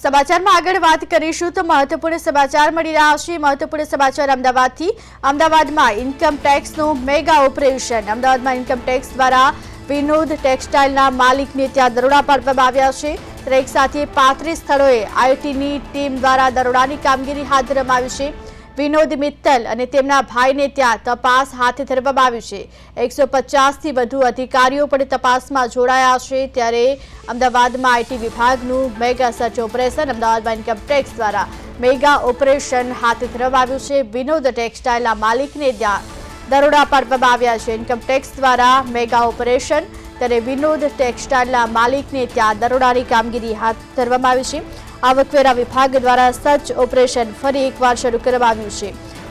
સમાચારમાં આગળ વાત કરીશું તો મહત્વપૂર્ણ સમાચાર મળી રહ્યા છે. મહત્વપૂર્ણ સમાચાર અમદાવાદથી. અમદાવાદમાં ઇન્કમ ટેક્સનું મેગા ઓપરેશન અમદાવાદમાં ઇન્કમ ટેક્સ દ્વારા વિનોદ ટેક્સટાઇલના માલિકને ત્યાં દરોડા પાડવામાં આવ્યા છે. ત્યારે એક સાથે પાંત્રીસ સ્થળોએ આઈટીની ટીમ દ્વારા દરોડાની કામગીરી હાથ ધરવામાં આવી છે. વિનોદ મિત્તલ અને તેમના ભાઈને ત્યાં તપાસ હાથ ધરવામાં આવી છે. એકસો પચાસથી વધુ અધિકારીઓ પણ તપાસમાં જોડાયા છે. ત્યારે અમદાવાદમાં આઈટી વિભાગનું મેગા સર્ચ ઓપરેશન અમદાવાદમાં ઇન્કમ ટેક્સ દ્વારા મેગા ઓપરેશન હાથ ધરવામાં આવ્યું છે. વિનોદ ટેક્સટાઇલના માલિકને ત્યાં દરોડા પાડવામાં આવ્યા છે. ઇન્કમ ટેક્સ દ્વારા મેગા ઓપરેશન, ત્યારે વિનોદ ટેક્સટાઇલના માલિકને ત્યાં દરોડાની કામગીરી હાથ ધરવામાં આવી છે. આવકવેરા વિભાગ દ્વારા સર્ચ ઓપરેશન ફરી એકવાર શરૂ કરવામાં આવ્યું છે.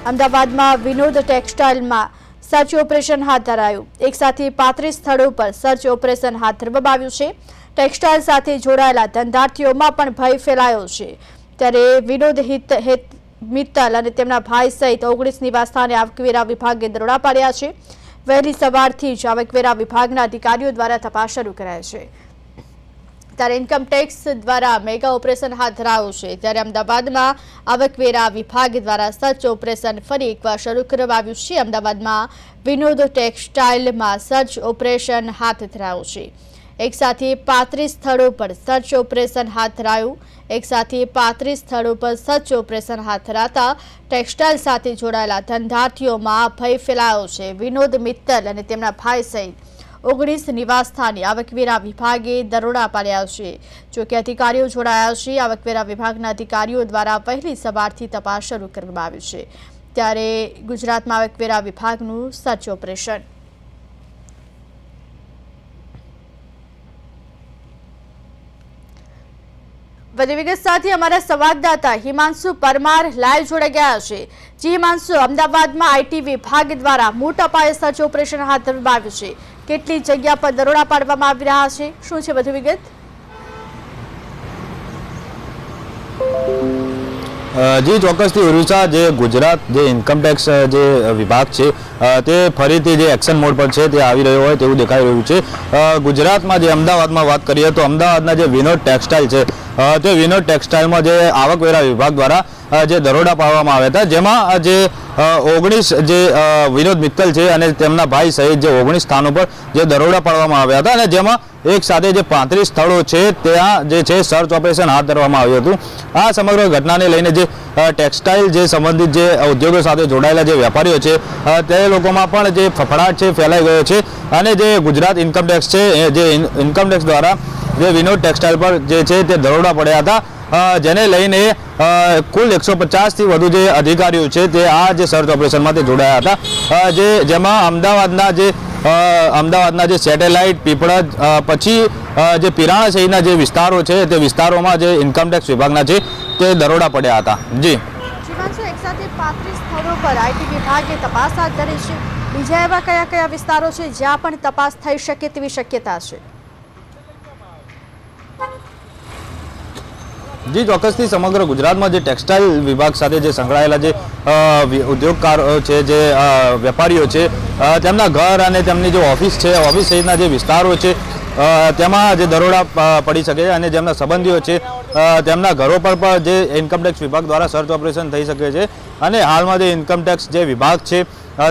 અમદાવાદમાં વિનોદ ટેક્સટાઇલમાં સર્ચ ઓપરેશન હાથ ધરાયું. એક સાથે પાંત્રીસ સ્થળો પર સર્ચ ઓપરેશન હાથ ધરવામાં આવ્યું છે. ટેક્સટાઇલ સાથે જોડાયેલા ધંધાર્થીઓમાં પણ ભય ફેલાયો છે. ત્યારે વિનોદ હિત હેત મિત્તલ અને તેમના ભાઈ સહિત ઓગણીસ નિવાસસ્થાને આવકવેરા વિભાગે દરોડા પાડ્યા છે. વહેલી સવારથી જ આવકવેરા વિભાગના અધિકારીઓ દ્વારા તપાસ શરૂ કરાય છે. ત્યારે ઇન્કમટેક્સ દ્વારા મેગા ઓપરેશન હાથ ધરાયું છે. ત્યારે અમદાવાદમાં આવકવેરા વિભાગ દ્વારા સર્ચ ઓપરેશન ફરી એકવાર શરૂ કરવામાં આવ્યું છે. અમદાવાદમાં વિનોદ ટેક્સટાઇલમાં સર્ચ ઓપરેશન હાથ ધરાયું છે. એક સાથે પાંત્રીસ સ્થળો પર સર્ચ ઓપરેશન હાથ ધરાયું. એક સાથે પાંત્રીસ સ્થળો પર સર્ચ ઓપરેશન હાથ ધરાતા ટેક્સટાઇલ સાથે જોડાયેલા ધંધાર્થીઓમાં ભય ફેલાયો છે. વિનોદ મિત્તલ અને તેમના ભાઈ સહિત ઓગણીસ નિવાસસ્થાને આવકવેરા વિભાગે દરોડા પાડ્યા છે. જોકે અધિકારીઓ જોડાયા છે, આવકવેરા વિભાગના અધિકારીઓ દ્વારા વહેલી સવારથી તપાસ શરૂ કરવામાં આવી છે. ત્યારે ગુજરાતમાં આવકવેરા વિભાગનું સર્ચ ઓપરેશન. વધુ વિગત સાથે અમારા સંવાદદાતા હિમાંશુ પરમાર લાઈવ જોડાઈ ગયા છે. જી હિમાંશુ, અમદાવાદમાં આઈટી વિભાગ દ્વારા મોટા પાયે સર્ચ ઓપરેશન હાથ ધરવામાં આવ્યું છે. કેટલી જગ્યા પર દરોડા પાડવામાં આવી રહ્યા છે? શું છે વધુ વિગત? જી, ચોક્કસથી ઉરુષા જે ગુજરાત, જે ઇન્કમટેક્સ જે વિભાગ છે તે ફરીથી જે એક્શન મોડ પર છે, તે આવી રહ્યો હોય તેવું દેખાઈ રહ્યું છે. ગુજરાતમાં જે અમદાવાદમાં વાત કરીએ તો અમદાવાદના જે વિનોદ ટેક્સટાઇલ છે તે વિનોદ ટેક્સટાઇલમાં જે આવકવેરા વિભાગ દ્વારા જે દરોડા પાડવામાં આવ્યા હતા, જેમાં જે ઓગણીસ, જે વિનોદ મિત્તલ છે અને તેમના ભાઈ સહિત જે ઓગણીસ સ્થાનો પર જે દરોડા પાડવામાં આવ્યા હતા અને જેમાં એક સાથે જે પાંત્રીસ સ્થળો છે, ત્યાં જે છે સર્ચ ઓપરેશન હાથ ધરવામાં આવ્યું હતું. આ સમગ્ર ઘટનાને લઈને જે ટેક્સટાઇલ જે સંબંધિત જે ઉદ્યોગો સાથે જોડાયેલા જે વેપારીઓ છે તે લોકોમાં પણ જે ફફડાટ છે, ફેલાઈ ગયો છે અને જે ગુજરાત ઇન્કમટેક્સ છે જે ઇન્કમટેક્સ દ્વારા જે વિનોદ ટેક્સટાઇલ પર જે છે તે દરોડા પડ્યા હતા. જેને લઈને કુલ એકસો પચાસથી વધુ જે અધિકારીઓ છે તે આ જે સર્ચ ઓપરેશનમાં તે જોડાયા હતા. જે, જેમાં અમદાવાદના જે અમદાવાદના જે સેટેલાઇટ, પીપળજ પછી જે પિરાણા સહિતના જે વિસ્તારો છે તે વિસ્તારોમાં જે ઇન્કમટેક્સ વિભાગના છે તે દરોડા પડ્યા હતા. જી. છે. બીજા એવા કયા કયા વિસ્તારો છે જ્યાં પણ તપાસ થઈ શકે તેવી શક્યતા છે? જી ચોક્કસથી સમગ્ર ગુજરાતમાં જે ટેક્સટાઇલ વિભાગ સાથે જે સંકળાયેલા જે ઉદ્યોગકારો છે, જે વેપારીઓ છે તેમના ઘર અને તેમની જે ઓફિસ છે, ઓફિસ સહિતના જે વિસ્તારો છે તેમાં જે દરોડા પડી શકે છે અને જેમના સંબંધીઓ છે તેમના ઘરો પર પણ જે ઇન્કમટેક્સ વિભાગ દ્વારા સર્ચ ઓપરેશન થઈ શકે છે અને હાલમાં જે ઇન્કમટેક્સ જે વિભાગ છે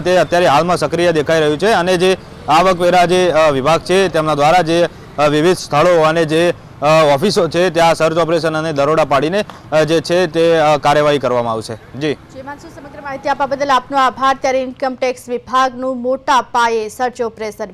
તે અત્યારે હાલમાં સક્રિય દેખાઈ રહ્યું છે અને જે આવકવેરા જે વિભાગ છે, તેમના દ્વારા જે વિવિધ સ્થળો અને જે ઓફિસો છે, ત્યાં સર્ચ ઓપરેશન અને દરોડા પાડીને જે છે તે કાર્યવાહી કરવામાં આવશે. જી. સમગ્ર માહિતી આપવા બદલ આપનો આભાર. ત્યારે ઇન્કમટેક્સ વિભાગનું મોટા પાયે સર્ચ ઓપરેશન